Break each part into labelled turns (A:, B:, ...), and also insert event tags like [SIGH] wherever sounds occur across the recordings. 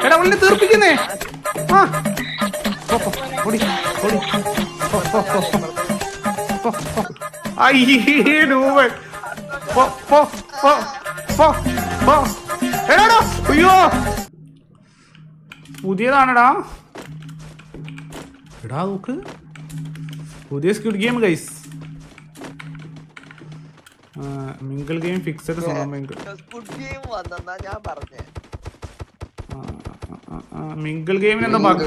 A: എടാ ഉള്ളിൽ തീർപ്പിക്കുന്നേ. ആ. ഓടി, ഓടി. അയ്യേ പോ പോ അയ്യോ. പുതിയതാണെടാ. എടാ നോക്ക്. പുതിയ squid game guys. Mingle game fixed mingle.
B: Game വന്നെന്നാ ഞാൻ പറഞ്ഞേ.
A: മിങ്കിൾ ഗെയിമിന് എന്താ ബഗ്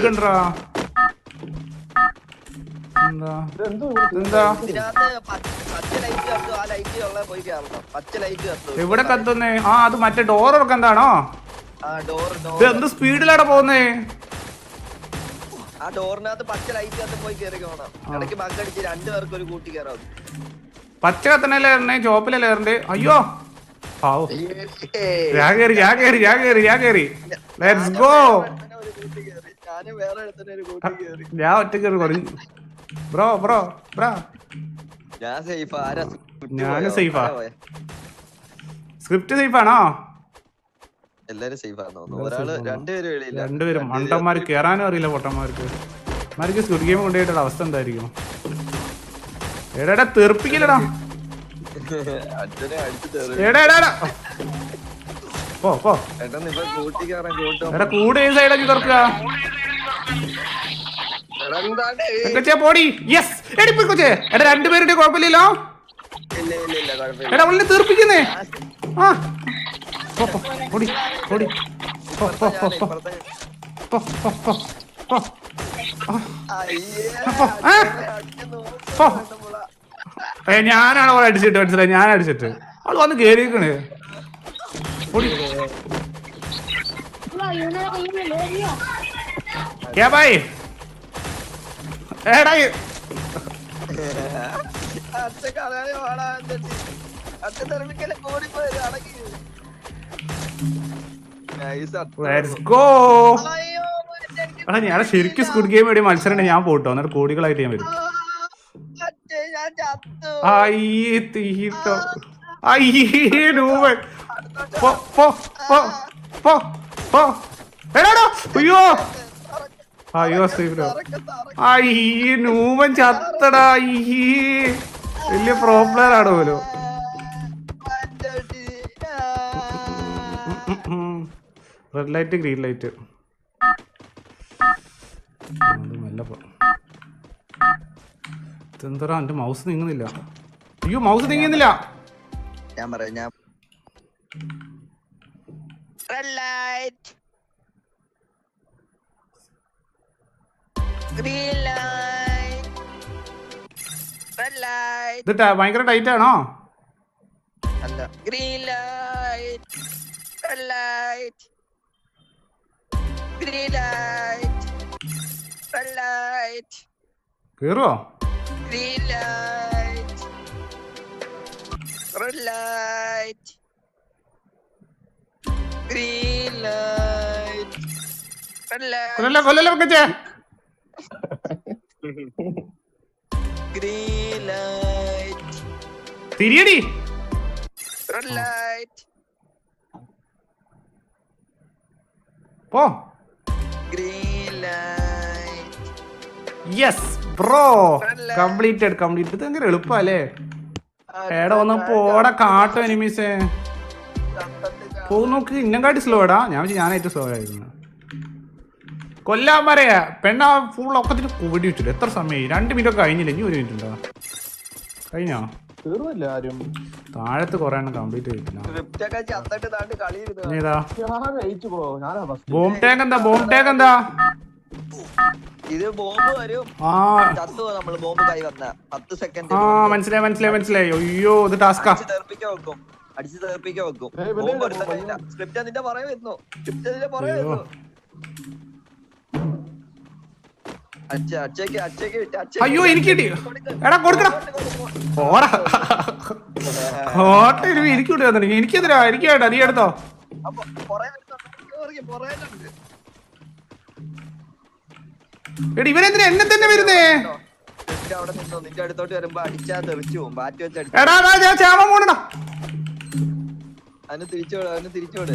A: ഉണ്ടാ എന്താ? എന്താ?
B: ഇതിനകത്ത് പച്ച- പച്ച ലൈറ്റ് കത്തു ആ ലൈറ്റ് ഉള്ള പോയി കയറണം പച്ച ലൈറ്റ് കത്തു.
A: എവിടെ കത്തുന്നേ? ആ അത് മറ്റേ ഡോർ ഉറക്കെന്താണോ
B: ആ ഡോർ
A: ഇത്
B: ഡോർ
A: എന്ത് സ്പീഡിലാണ് പോകുന്നേ?
B: ആ ഡോറിനകത്ത് പച്ച കത്തണല്ലേ കത്ത് പോയി കയറി ഇടയ്ക്ക് ബഗ് അടിച്ച് ഒരു കൂട്ടി കയറാം
A: പച്ച കത്തനല്ലേ ചോപ്പിലല്ലേ ഇറണ്ടേ അയ്യോ. ആവോ ഞാൻ കേറി ഞാൻ കേറി ഞാൻ കേറി ഞാൻ കേറി ലെറ്റ്സ് ഗോ ഞാൻ ഒറ്റയ്ക്ക് കുറഞ്ഞു ബ്രോ ബ്രോ ബ്രോ.
B: ഞാൻ സേഫാ ആരാ
A: ഞാനും സേഫാ സ്ക്രിപ്റ്റ് സേഫാണോ
B: എല്ലാരും സേഫാണോ ഒരാൾ രണ്ടുപേരും വെളിയില്ല
A: രണ്ടുപേരും മണ്ടന്മാർ കേറാനും അറിയില്ല പൊട്ടന്മാർക്ക്. മാർക്ക് സ്ക്രിപ്റ്റ് ഗെയിം കൊണ്ടുപോയിട്ടുള്ള അവസ്ഥ എന്തായിരിക്കും? എടാ തെറിപ്പിക്കില്ലടാ. [LAUGHS] എടാ എടാ. പോ പോ. എടാ കൂടെ ഏത് സൈഡാക്കി തുറക്കുക? കൊച്ചേ പോടി. യെസ് എടി പോയി കൊച്ചേ എടാ രണ്ടുപേരുടെ കുഴപ്പമില്ലല്ലോ. എടാ ഉള്ളിൽ തീർപ്പിക്കുന്നേ. ആ പോ പോ ഓടി ഓടി പോ പോ പോ പോ.
B: ഇപ്പുറത്തെ
A: പോ പോ പോ പോ.
B: അയ്യേ,
A: അപ്പൊ, ആ?
B: അച്ഛനെ അടിച്ച് നോക്ക്
A: പോ.
B: വേണ്ടപ്പോളാ.
A: ഏ ഞാനാണ് അവളെ അടിച്ചിട്ട്. മനസ്സിലായി? ഞാൻ അടിച്ചിട്ട്. അവൾ വന്ന് കേറിയിരിക്കണേ ഓടി ക്യാ ഭായി ഏടാ ഈ-
B: അച്ഛൻ കളയാതെ വാടാ എന്നിട്ട്. അച്ഛൻ തെറിപ്പിക്കൽ കൂടിപ്പോയി അടക്കി Nice അച്ഛൻ.
A: ലെറ്റ്സ് ഗോ
B: അയ്യോ, മോനെ എനിക്ക്
A: ഞാൻ ശരിക്കും സ്കുഡ് ഗെയിം എവിടെ മത്സരം ഞാൻ പോട്ടോ എന്നിട്ട് കോടികളായിട്ട് ഞാൻ വരും അയ്യേ തീട്ടോ അയ്യേ ഡൂബൻ പോ പോ പോ പോ പോ. എടാടോ അയ്യോ. അയ്യോ
B: തറക്ക്.
A: അയ്യേ നൂമൻ ചത്തടാ അയ്യേ. വലിയ പ്രോബ്ലം ആണ് റെഡ് ലൈറ്റ് ഗ്രീൻ ലൈറ്റ് പോ. എന്റെ മൗസ് നീങ്ങുന്നില്ല. അയ്യോ മൗസ് നീങ്ങുന്നില്ല.
B: ഞാൻ പറയാം ഞാൻ Red light. Green light. Red light.
A: ഇത് ട- ഭയങ്കര ടൈറ്റ് ആണോ?
B: അല്ല. Green light red light green light red light
A: കേറുവോ?
B: Green light red light
A: കൊല്ലല്ലോ കൊല്ലല്ലോ
B: ലൈറ്റ്
A: തിരിയടി. പോ. യെസ് ബ്രോ കംപ്ലീറ്റഡ് കംപ്ലീറ്റ് ഇത് ഭയങ്കര എളുപ്പല്ലേ എടാ ഒന്ന് പോടാ കാട്ടോ എനിമീസേ. പോ നോക്ക് ഇന്നങ്കാട്ടി സ്ലോ എടാ. ഞാൻ ഞാൻ ഏറ്റവും സ്ലോ ആയിരുന്നു. കൊല്ലാൻ പറയാ പെണ്ണ ഫുൾ ഒക്കത്തിന് കൂടി വെച്ചില്ല? എത്ര സമയം രണ്ട് മിനിറ്റ് ഒക്കെ കഴിഞ്ഞില്ല? ഇനി ഒരു മിനിറ്റ് ഉണ്ടോ? കഴിഞ്ഞോ?
C: തീർന്നില്ല ആരും.
A: താഴത്ത് കൊറേ എണ്ണം കംപ്ലീറ്റ് ചെയ്തിട്ടില്ല.
B: സ്ക്രിപ്റ്റ് ഒക്കെ ചത്തിട്ട് താണ്ട് കളിയിരുന്നു.
A: ഇനി ഏതാ?
C: ഞാൻ ജയിച്ചു ബ്രോ. ഞാനാ ഫസ്റ്റ്
A: ബോം ടാങ്ക് എന്താ? ബോംബ് ടാങ്ക് എന്താ?
B: ഇത് ബോംബ് വരും. നമ്മൾ ബോംബ് കൈ വന്ന. പത്ത് സെക്കൻഡ്
A: ആ മനസ്സിലായി മനസ്സിലായി മനസ്സിലായി. അയ്യോ ഇത് ടാസ്കാ
B: അടിച്ച് തെറിപ്പിക്കാൻ വെക്കും. അടിച്ച് തെറിപ്പിക്കാൻ വെക്കും. ബോംബ് എടുത്തില്ല സ്ക്രിപ്റ്റ് അതിന്റെ പുറകെ വരുന്നു. സ്ക്രിപ്റ്റ് അതിന്റെ പുറകെ വരുന്നു.
A: അയ്യോ എനിക്ക് കിട്ടി. എടാ കൊടുക്കടാ.
B: കൊടുക്ക്, കൊടുക്ക്.
A: പോടാ കോട്ട എനിക്ക് കിട്ടി വന്നിട്ട് എനിക്കെതിരാ എനിക്ക് വേണ്ട നീ എടുത്തോ. എടി ഇവനെന്തിനാ എന്നെ തന്നെ വരുന്നേ? എടാ ഞാൻ ചാമ പോണടാ.
B: തിരിച്ചോട്. തിരിച്ചോട്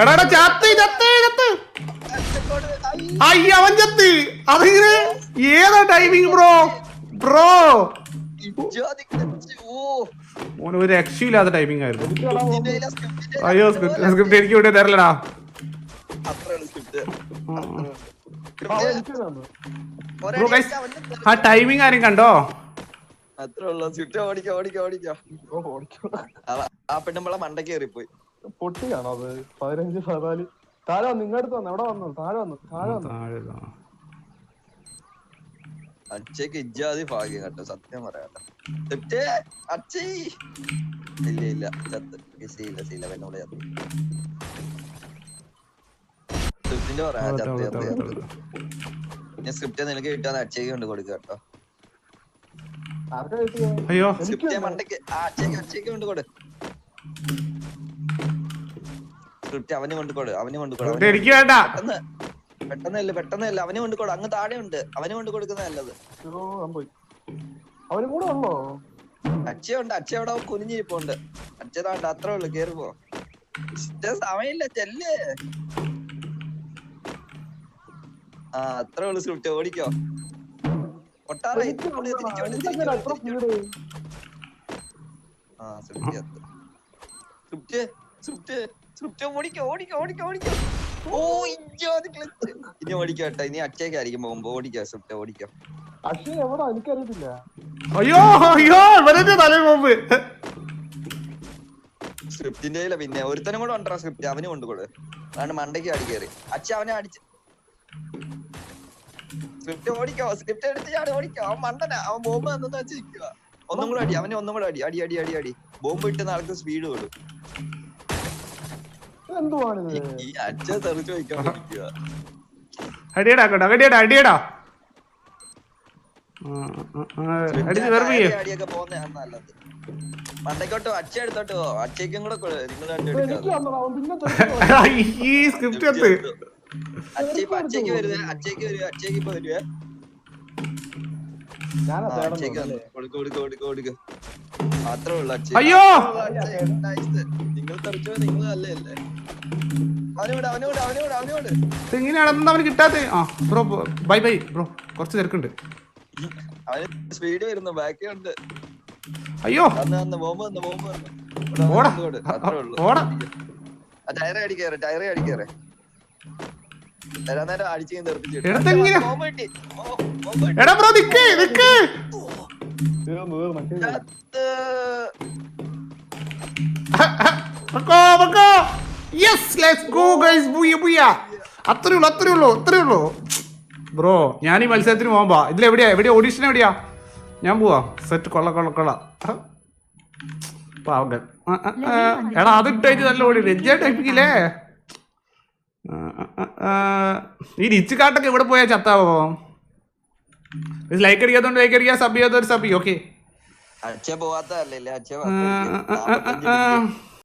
A: എടാ ചത്ത് ചത്ത് ചത്ത്. അയ്യ അവൻ ചത്ത്. അതിങ്ങനെ? ഏതാ ടൈമിങ് ബ്രോ ബ്രോ മോനെ ഒരു രക്ഷയില്ലാത്ത ടൈമിംഗ് ആയിരുന്നു. അയ്യോ സ്ക്രിപ്റ്റ് എനിക്ക് ഇവിടെ തരലടാ.
B: അത്രയുള്ളൂ
A: ആ ടൈമിംഗ് ആരും കണ്ടോ?
B: അത്രേ ഉള്ളൂ സ്വിഫ്റ്റ് ഓടിക്കോ ഓടിക്കോ ഓടിക്കോ. ആ പെണ്ണുമ്പള മണ്ടക്കേറിപ്പോയി
C: പൊട്ടിയാണോ അത്? പതിനഞ്ച് പതിനാല്? താഴെ വന്നു ഇങ്ങടുത്ത് വന്നു എവിടെ വന്നു? താഴെ വന്നു താഴെ വന്നു.
B: അച്ഛക്ക് ഇജ്ജാതി ഭാഗ്യം കേട്ടോ സത്യം പറയാട്ടോ അച്ഛേ. ഇല്ല ഇല്ല ചത്ത്. സീല സീല പെണ്ണോട് ചത്ത്. സ്വിഫ്റ്റിന്റെ പറയാ ചത്ത് ചത്ത് ചത്ത്. ഞാൻ സ്ക്രിപ്റ്റ് നിനക്ക് കിട്ടാന്ന് അച്ഛയ്ക്ക് കൊണ്ട് കൊടുക്കുക കേട്ടോ.
A: അയ്യോ.
B: സ്ക്രിപ്റ്റ് മണ്ടയ്ക്ക് ആ അച്ഛയ്ക്ക് കൊണ്ട് കൊടു. സ്ക്രിപ്റ്റ് അവന് കൊണ്ട് കൊടു അവന് കൊണ്ട് കൊടു
A: സ്ക്രിപ്റ്റ് എനിക്ക് വേണ്ട.
B: പെട്ടെന്നല്ല പെട്ടെന്നല്ല അവന് കൊണ്ട് കൊടു അങ്ങ് താഴെ ഉണ്ട് അവന് കൊണ്ട് കൊടുക്കുന്ന നല്ലത്.
C: ഓ പോയി. അവനും കൂടെ ഉള്ളോ
B: അച്ഛയുണ്ട് അച്ഛ അവിടെ കുനിഞ്ഞിരിപ്പുണ്ട്. അച്ഛതാണ്ട് അത്രേ ഉള്ളു കേറി പോ. സമയമില്ല ചെല്ല്. ആ അത്രേ ഉള്ളു സ്ക്രിപ്റ്റ് ഓടിക്കോ. തിരിച്ച് ആ. Script script script. ഓടിക്കോ ഓടിക്കോ ഓടിക്കോ ഓടിക്കോ. ഓ ഇജ്ജാതി ക്ലച്ച്. ഇനി ഓടിക്കോ കേട്ടോ. ഇനി അച്ഛയ്ക്കായിരിക്കും പോകുമ്പോ ഓടിക്കോ സ്ക്രിപ്റ്റ് ഓടിക്കോ.
C: അക്ഷയ് എവിടാ? എനിക്കറിയത്തില്ല.
A: അയ്യോ അയ്യോ തലയിൽ
B: സ്ക്രിപ്റ്റിന്റെ കയ്യിലാ പിന്നെ. ഒരുത്തനും കൂടെ ഉണ്ടോ സ്ക്രിപ്റ്റ്. അവന് കൊണ്ടുകൊടു അതാണ് മണ്ടയ്ക്ക് അടി കയറി. അച്ഛ അവനെ അടിച്ച്. സ്ക്രിപ്റ്റ് ഓടിക്കോ സ്ക്രിപ്റ്റ് എടുത്ത് ചാടി ഓടിക്കോ. അവൻ മണ്ടനാ. അവൻ ബോംബ് എന്ന് വെച്ചിരിക്കുക ഒന്നും കൂടെ അടി അവനെ ഒന്നും കൂടെ അടി. അടി അടി അടി അടി. ബോംബ് ഇട്ട് ആൾക്ക് സ്പീഡ് കൊടു.
A: അടിയടാ കേട്ടോ അടിയടാ അടിയടാ. അടിച്ച് വെറുതെ [LAUGHS] ഈ സ്ക്രിപ്റ്റ് എത്ത്
B: ഇപ്പൊ വരുവേ
A: അയ്യോ!
B: നിങ്ങൾ തെറിച്ചോ നിങ്ങൾ അല്ലേ അല്ലേ?
A: ഇങ്ങനെയാണ് എന്താ അവന് കിട്ടാത്ത? ആ ബ്രോ ബൈ ബൈ ബ്രോ. കുറച്ച് തിരക്കുണ്ട്. അയ്യോ. ഓടാ.
B: ടയറെ അടിക്കേറെ ടയറെ അടിക്കേറെ.
A: എടാ ബ്രോ നിക്ക് നിക്ക്. പൊക്കോ പൊക്കോ. യെസ് ലെറ്റ്സ് ഗോ ഗൈസ് ബുയ ബുയ അത്രേ ഉള്ളൂ അത്രേ ഉള്ളൂ അത്രേ ഉള്ളൂ ബ്രോ ഞാൻ ഈ മത്സരത്തിന് പോകുമ്പോ ഇതിൽ എവിടെയാ? എവിടെയാ? ഓഡീഷൻ എവിടെയാ? ഞാൻ പോവാ. സെറ്റ് കൊള്ള കൊള്ള കൊള്ള. ആ. എടാ അത് ഇട്ടു നല്ല ഓടി രഞ്ജ ടൈപ്പിക്കില്ലേ ആ, ആ, ആ. ഈ റിച്ച് കാട്ടൊക്കെ എവിടെ പോയാ ചത്താവോ? ലൈക്ക് അടിക്കാത്തോണ്ട് ലൈക്ക് അടിക്കാ സബ് ചെയ്യാത്തവർ സബ് ഓക്കെ